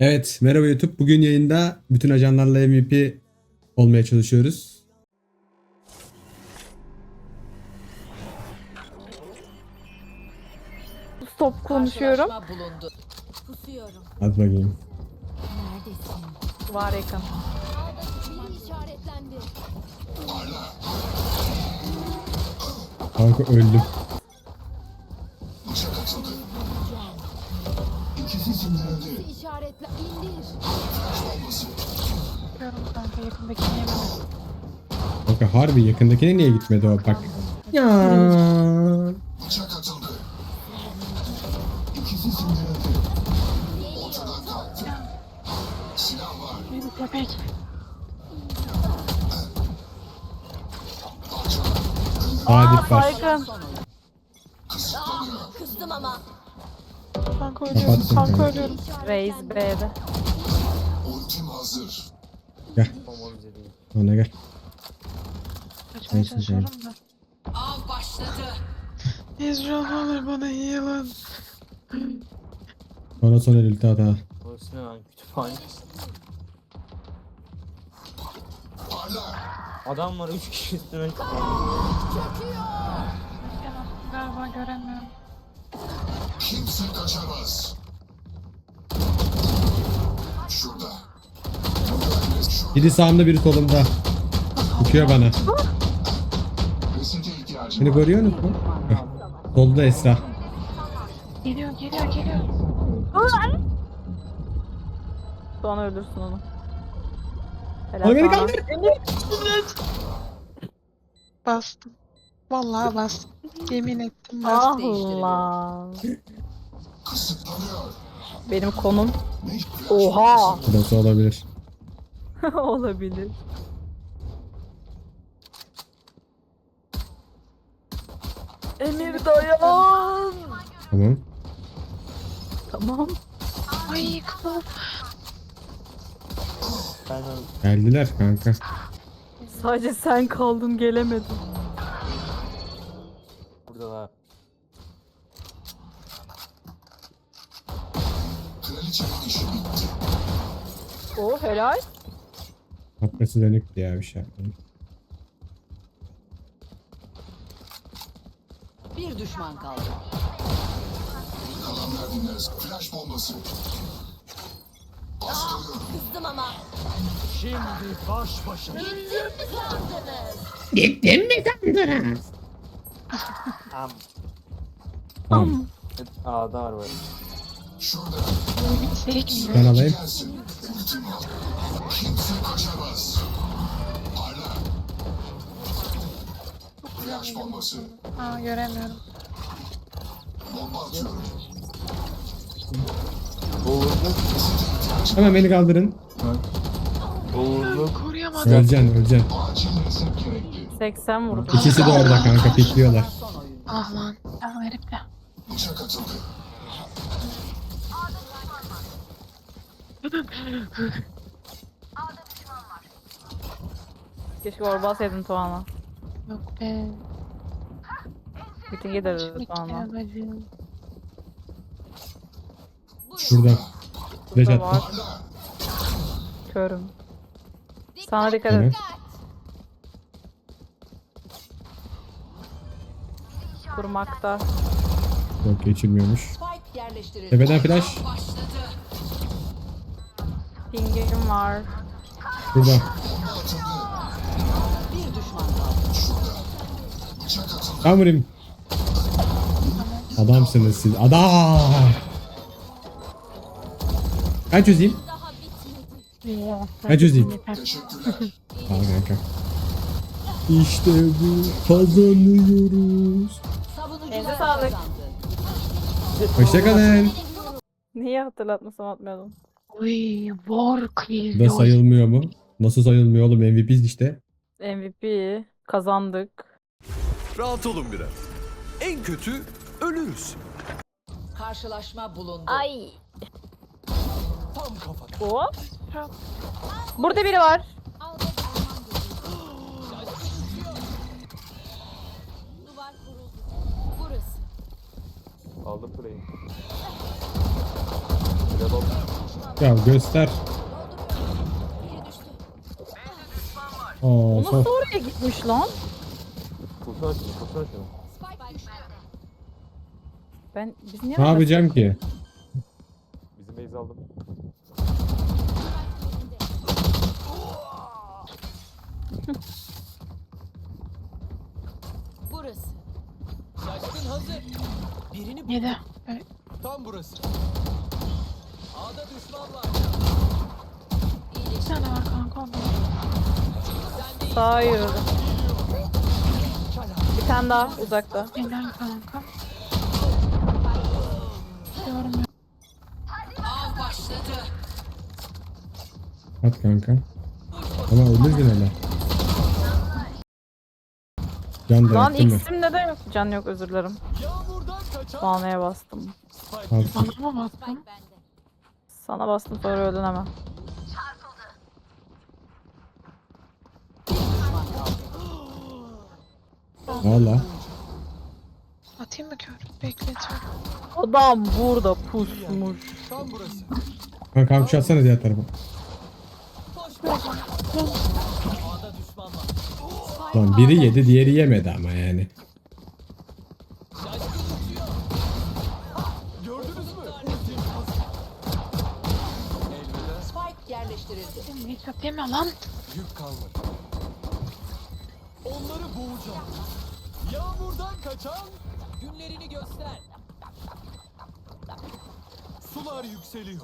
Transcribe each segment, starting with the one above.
Evet, merhaba YouTube. Bugün yayında bütün ajanlarla MVP olmaya çalışıyoruz. Stop konuşuyorum. Bulundu. Hadi bakayım. Neredesin? Var yakın. Biri işaretlendi. Kanka öldüm. Kanka yakındaki yemin. Kanka harbi yakındakine niye gitmedi o bak. Ya. Bıçak atıldı. İkisi sindirildi. Ortadan kalktı. Silah var. Benim köpek. Adip var. Saygın. Kısıtlanıyor. Kızdım ama. Kanka ölüyorum. Kapattım kanka. ölüyorum. Reis B'de. Ultim hazır. Gel. Ona gel. Kaçmaya Neyse, çalışıyorum da. Av başladı. Ezra ne olur bana heal'ın. Sonra son el ulti at ha. Burası ne lan kütüphane? Adam var 3 kişi üstüne Galiba göremiyorum. Kimse kaçamaz. Şurada. Şu Biri sağımda biri solumda. Bakıyor bana. Beni görüyor musun? Solda Esra. Geliyor geliyor geliyor. Sonra ölürsün onu. Helal Onu beni sana. kaldır. Bastım. Vallahi bastım. Yemin ettim bastım. Allah. Benim konum. Oha. Burası olabilir. Olabilir. Emir dayan. Tamam. Tamam. Ay kafam. Ben Geldiler kanka. Sadece sen kaldın gelemedin. burada var. Kraliçenin işi bitti. O helal. Kafası dönüktü ya bir şey. Bir düşman kaldı. Kalanlar dinleriz. Flash bombası. Bastırıyorum. Kızdım ama. Gittin mi sandınız? Am. Tamam. Evet, A'da var. Şurada. Mi? Ben alayım. Kimse kaçamaz. Flash bombası. Aa göremiyorum. Bomba atıyorum. Boğulduk. Hemen beni kaldırın. Boğulduk. Koruyamadım. Öleceksin öleceksin. Acil reset gerekli. 80 vurdu. İkisi de orada kanka pikliyorlar. Ah lan. Al verip de. Bıçak atıldı. Keşke orba alsaydın Tuğan'a. Yok be. Bütün gideriz Şimdi Tuğan'a. bacım. Şurada. Burada attım. var. Körüm. Sana dikkat Evet. et. Kurmakta. Yok geçirmiyormuş. Spike yerleştirildi. Tepeden flash. Başladı. Pingim var. Şurada. Bir düşman kaldı. Bıçak atıldı. Ben vurayım. Adamsınız siz. Adam. Ben çözeyim. Daha bitmedi. Ben çözeyim. Teşekkürler. Al kanka. İşte bu. Kazanıyoruz. Elinize sağlık. Hoşçakalın. Niye hatırlatmasam atmıyordum. Uy war quiz. da sayılmıyor mu? Nasıl sayılmıyor oğlum? MVP'yiz işte. MVP kazandık. Rahat olun biraz. En kötü ölürüz. Karşılaşma bulundu. Ay. Tam kafa. Hop. Burada biri var. Aldım kuleyi. Reload. Ya göster. Oo, nasıl oraya gitmiş lan? Açıyor kutu açıyor. Ben biz niye Ne yapacağım ki? Bizim base aldım. Burası. Şaşkın hazır. Birini Yedi. Evet. tam burası. A'da düşman var. Bir tane var kanka orada. Sağa yürüdü. Bir tane daha uzakta. Helal kanka. At kanka. Ama ölürdün hele. Can da Lan yaktın mı? X'im neden yok? Can yok özür dilerim. Banaya bastım. Al. Bana mı bastın? Sana bastım sonra öldün hemen. Valla. Atayım mı kör? Bekletiyorum. Adam burada pusmuş. Kanka kamçı atsana diğer tarafa. A'da düşman var. Lan biri yedi diğeri yemedi ama yani. Şaşkın uçuyor. Gördünüz mü? Ultim hazır. Elveda. Spike yerleştirildi. Hiç atayım ya lan. Yük kalmadı. Onları boğacağım. Yağmurdan kaçan günlerini göster. Sular yükseliyor.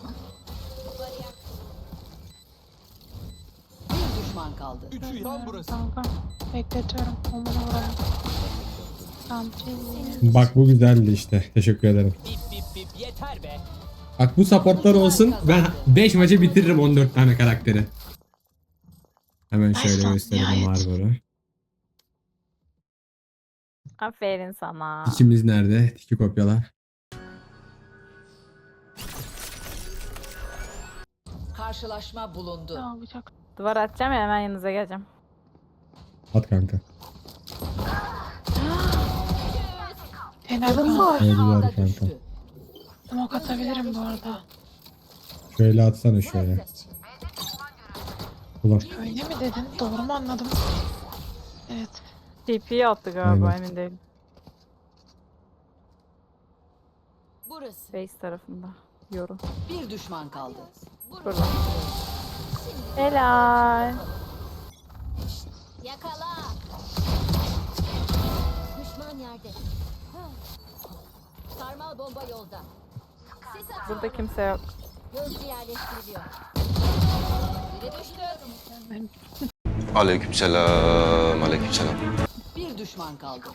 Düşman kaldı. Üçü tam burası. Kanka. Bekletiyorum. Omuna vuralım. Tamam. Bak bu güzeldi işte. Teşekkür ederim. Bip bip bip yeter be. Bak bu supportlar olsun. Ben 5 maçı bitiririm 14 tane karakteri. Hemen şöyle gösterelim. Barbar'ı. Aferin sana. İkimiz nerede? Tiki kopyalar. Karşılaşma bulundu. Aa bıçak. Duvar atacağım ya hemen yanınıza geleceğim. At kanka. Kanka. Öldüler A'da kanka. Smoke atabilirim bu arada. Şöyle atsana şöyle. Ulan. Öyle mi dedin? Doğru mu anladım? Evet. TP'yi attı galiba Aynen. emin değilim. Burası. Base tarafında. Yoru. Bir düşman kaldı. Burada. Helal. Yakala. Düşman yerde. Sarmal bomba yolda. Burada kimse yok. Gözcü yerleştiriliyor. Biri düştü. Aleykümselam, aleykümselam. Bir düşman kaldı.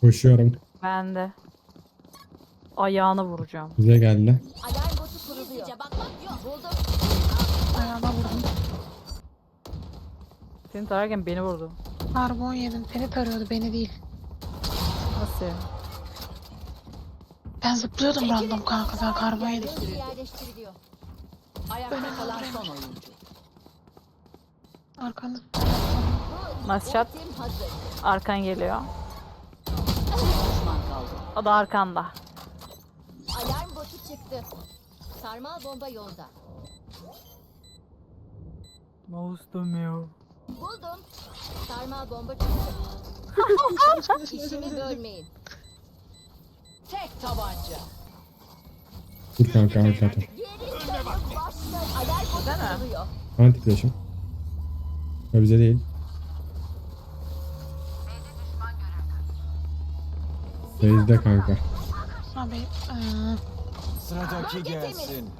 Koşuyorum. Ben de. Ayağını vuracağım. Bize geldi. Alarm botu kuruluyor. Buldum. Ayağına vurdum. Seni tararken beni vurdu. Karbon yedim. Seni tarıyordu beni değil. Nasıl ya? Ben zıplıyordum random kanka. Ben karbon yedim. Ayakta kalan son oyuncu. Arkanı. Nice shot. Arkan geliyor. Düşman kaldı. O da arkanda. Alarm botu çıktı. Sarmal bomba yolda. Mouse dönmüyor. Buldum. Sarmal bomba çıktı. İşimi bölmeyin. Tek tabanca. Dur kanka arka atın. Geri sayım başladı. Alarm kuruluyor. Anti flash'ım. O bize değil. Base'de kanka. Abi. Eee. Sıradaki gelsin.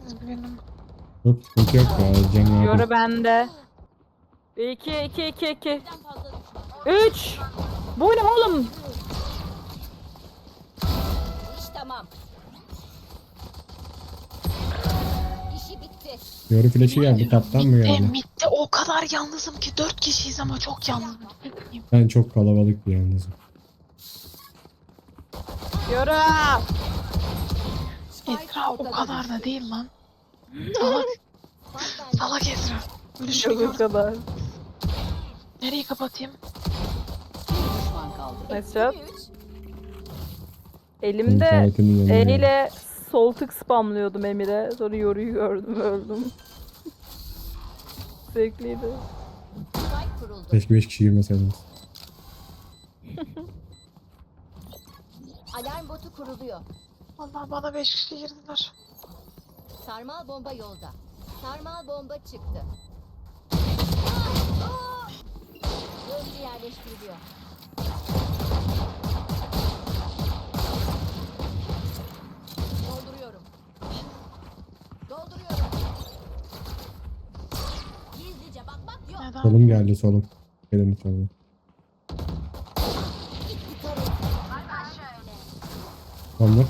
Yok yok ya. Cem abi. Yoru bende. 2 2 2 2 Birden fazla düşman. 3 Bu ne oğlum? İş tamam. İşi bitti. Yoru flash'ı geldi. Taptan mı geldi? mitte o kadar yalnızım ki. Dört kişiyiz ama çok yalnızım. Ben çok kalabalık bir yalnızım. Yoru. Esra o kadar da değil lan. Salak. Salak Esra. Şey o gördüm. kadar. Nereyi kapatayım? Üç. Elimde yanında E sol tık spamlıyordum Emir'e. Sonra yoruyu gördüm öldüm. Zevkliydi. Spike kuruldu. Keşke 5 kişi girmeseydiniz. Alarm botu kuruluyor. Allah bana 5 kişi girdiler. Sarmal bomba yolda. Sarmal bomba çıktı. Gözcü yerleştiriliyor. Dolduruyorum. Dolduruyorum. Gizlice bakmak yok. Neden? Solum geldi solum. Benim solum. Tamam.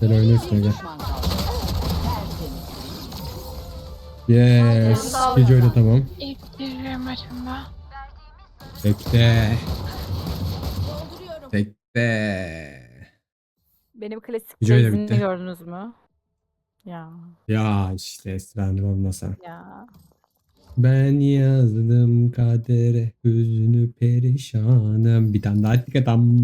Gel oyna üstüne gel. Yes. Gece öyle tamam. İlk giriyorum başımda. Bekle. Dolduruyorum. Bekle. Benim klasik Gece öyle bitti. gördünüz mü? Ya Ya işte Esra'nın olmasa. ya. Ben yazdım kadere hüznü perişanım. Bir tane daha tık atam.